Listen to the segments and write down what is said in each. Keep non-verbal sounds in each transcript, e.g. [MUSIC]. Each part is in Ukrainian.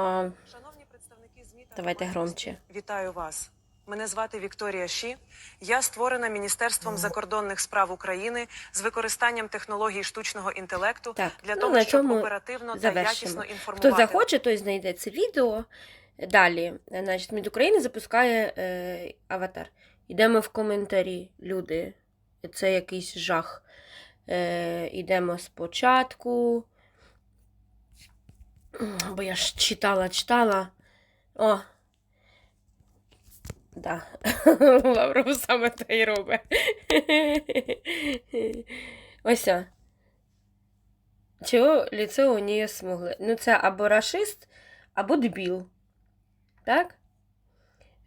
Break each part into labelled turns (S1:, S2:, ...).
S1: А,
S2: Шановні представники ЗМІ та
S1: Давайте громче.
S2: Вітаю вас. Мене звати Вікторія Ші. Я створена Міністерством закордонних справ України з використаннням технологій штучного інтелекту
S1: Так,
S2: для
S1: ну,
S2: того,
S1: на
S2: щоб
S1: цьому
S2: оперативно та
S1: завершимо.
S2: якісно
S1: Хто захоче, той знайде це відео. Далі, значить, Мід України запускає е, аватар. Йдемо в коментарі, люди. Це якийсь жах. Е, йдемо спочатку. [CLEARS THROAT] Бо я ж читала, читала. О. Да. [LAUGHS] Лавров саме те й робить. [LAUGHS] Ось. Чого ліце у нее смугле? Ну, це або рашист, або дебіл. Так?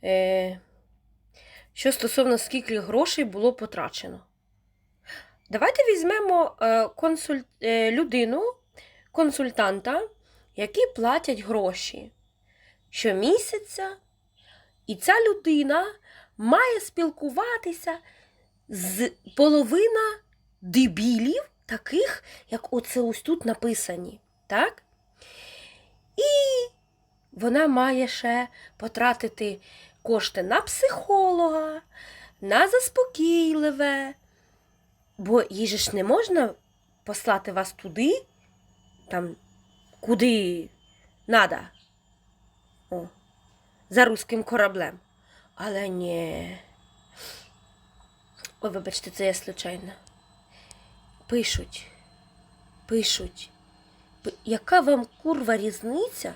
S1: Е, що стосовно скільки грошей було потрачено. Давайте візьмемо е, консуль... е, людину, консультанта, які платять гроші щомісяця, і ця людина має спілкуватися з половина дебілів, таких, як оце ось тут написані. Так? І вона має ще потратити кошти на психолога, на заспокійливе. Бо їй ж не можна послати вас туди, там, куди надо. О, за руським кораблем. Але ні. Ой, вибачте, це я случайно. Пишуть. Пишуть. Яка вам курва різниця,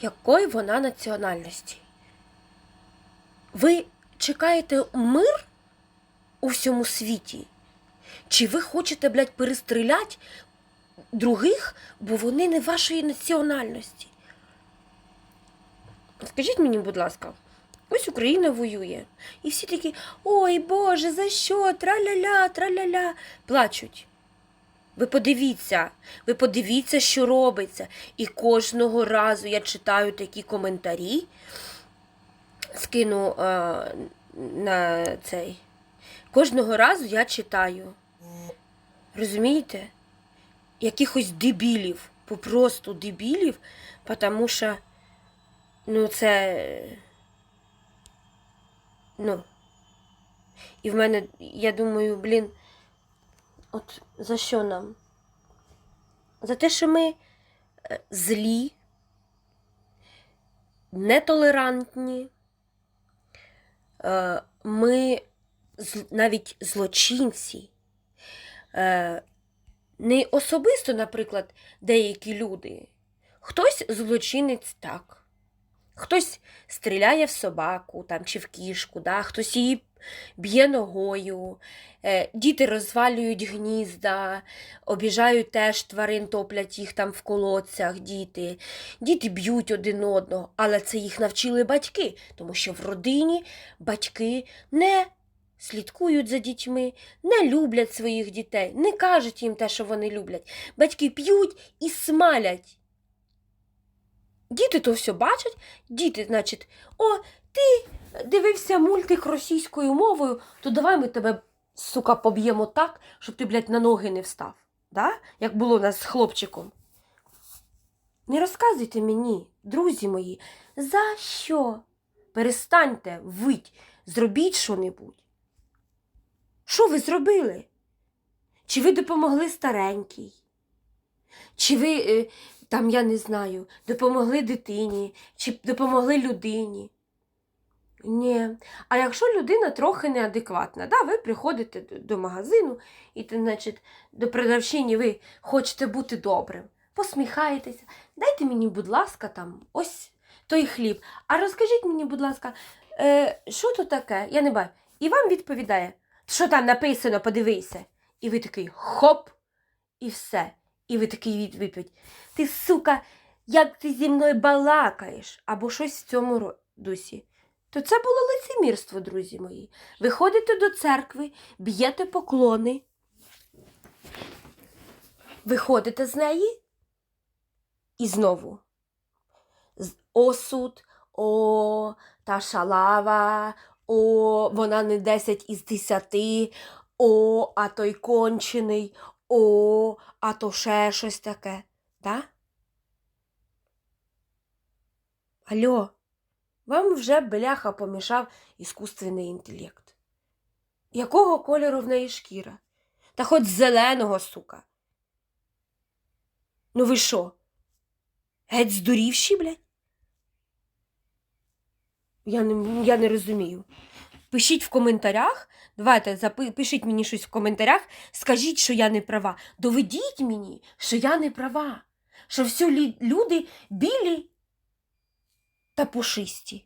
S1: якої вона національності? Ви чекаєте мир у всьому світі? Чи ви хочете, блядь, перестріляти других, бо вони не вашої національності? Скажіть мені, будь ласка, ось Україна воює. І всі такі, ой Боже, за що? Траля-ля, траля-ля, плачуть. Ви подивіться, ви подивіться, що робиться. І кожного разу я читаю такі коментарі, скину е, на цей. Кожного разу я читаю. Розумієте? Якихось дебілів, попросту дебілів, тому що ну це. Ну. І в мене, я думаю, блін, от за що нам? За те, що ми е, злі, нетолерантні, е, ми навіть злочинці. Не особисто, наприклад, деякі люди. Хтось злочинець так. Хтось стріляє в собаку там, чи в кішку, да? хтось її б'є ногою, е, діти розвалюють гнізда, обіжають теж тварин, топлять їх там в колодцях, діти. Діти б'ють один одного, але це їх навчили батьки, тому що в родині батьки не слідкують за дітьми, не люблять своїх дітей, не кажуть їм те, що вони люблять. Батьки п'ють і смалять. Діти то все бачать, діти, значить, о, ти дивився мультик російською мовою, то давай ми тебе, сука, поб'ємо так, щоб ти, блядь, на ноги не встав. Да? Як було у нас з хлопчиком. Не розказуйте мені, друзі мої, за що? Перестаньте вить, зробіть що-небудь. Що ви зробили? Чи ви допомогли старенькій? Чи ви, е, там, я не знаю, допомогли дитині, чи допомогли людині? Ні. А якщо людина трохи неадекватна, да, ви приходите до, магазину і, значить, до продавчині ви хочете бути добрим, посміхаєтеся, дайте мені, будь ласка, там ось той хліб. А розкажіть мені, будь ласка, е, що то таке? Я не бачу. І вам відповідає, що там написано, подивися. І ви такий хоп, і все. І ви такий від- відповідь. Ти, сука, як ти зі мною балакаєш, або щось в цьому дусі. То це було лицемірство, друзі мої. Ви ходите до церкви, б'єте поклони, виходите з неї і знову. Осуд, о, та шалава, о, вона не 10 із 10, о, а той кончений, о, а то ще щось таке. Да? Алло, вам вже бляха помішав іскусственний інтелект. Якого кольору в неї шкіра? Та хоч зеленого, сука. Ну ви що? Геть здурівші, блядь? Я не, я не розумію. Пишіть в коментарях. Давайте пишіть мені щось в коментарях. Скажіть, що я не права. Доведіть мені, що я не права. Що всі люди білі та пушисті.